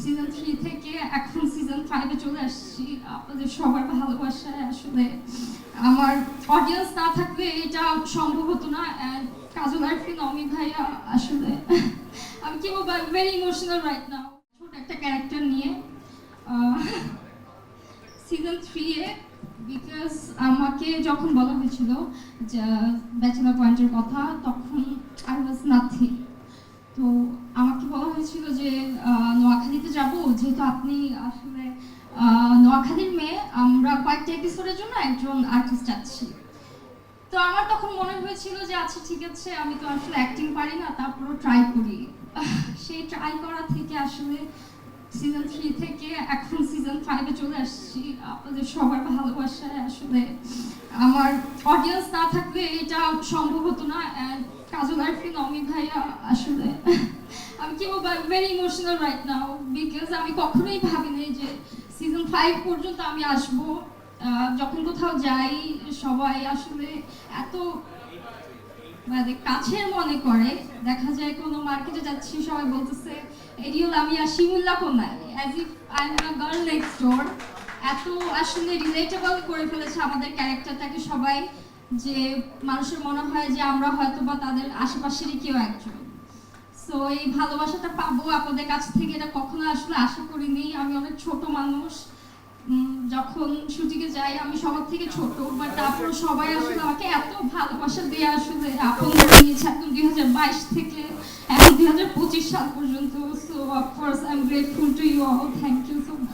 Season three থেকে এখন season ফাইভে চলে আসছি। আপনাদের সবার ভালোবাসায় আসলে আমার অডিয়েন্স না থাকলে এটা সম্ভব হতো না। অ্যান্ড কাজল আরফিন অমি ভাইয়া আসলে, আমি কি বলব ভেরি ইমোশনাল রাইট নাও ছোট একটা ক্যারেক্টার নিয়ে সিজন থ্রি এ বিকজ আমাকে যখন বলা হয়েছিল যে ব্যাচেলার পয়েন্টের কথা, তখন আই ওয়াজ নাথিং যাব। যেহেতু আপনি আসলে নোয়াখালীর মেয়ে, আমরা কয়েকটা এপিসোডের জন্য একজন আর্টিস্ট চাচ্ছি তো আমার তখন মনে হয়েছিল যে আচ্ছা ঠিক আছে, আমি তো আসলে অ্যাক্টিং পারি না, তারপরও ট্রাই করি। সেই ট্রাই করা থেকে আসলে সিজন থ্রি থেকে এখন সিজন ফাইভে চলে আসছি। আপনাদের সবার ভালোবাসায় আসলে আমার অডিয়েন্স না থাকলে এটা সম্ভব হতো না। কাজল আরফিন অমি ভাইয়া আসলে আমি কি বলব very emotional right now because আমি কখনোই ভাবিনি যে সিজন ফাইভ পর্যন্ত আমি আসব। যখন কোথাও যাই, সবাই আসলে এত মানে কাছের মনে করে। দেখা যায় কোনো মার্কেটে যাচ্ছি, সবাই বলতেছে এরিও লামিয়া শিমুল্লা কোনায় as if I am a girl next door এত আসলে রিলেটেবল করে ফেলেছে আমাদের ক্যারেক্টারটাকে সবাই, যে মানুষের মনে হয় যে আমরা হয়তো বা তাদের আশেপাশেরই কেউ একজন। সো এই ভালোবাসাটা পাবো আপনাদের কাছ থেকে, এটা কখনো আসলে আশা করিনি। আমি অনেক ছোট মানুষ। যখন শুটিংয়ে যাই, আমি সবার থেকে ছোট বাট তারপর সবাই আসলে আমাকে এত ভালোবাসা দিয়ে আসলে আপন নিয়েছে এখন দুই হাজার বাইশ থেকে, এখন দুই হাজার পঁচিশ সাল পর্যন্ত। So of course I am grateful to you all thank you so much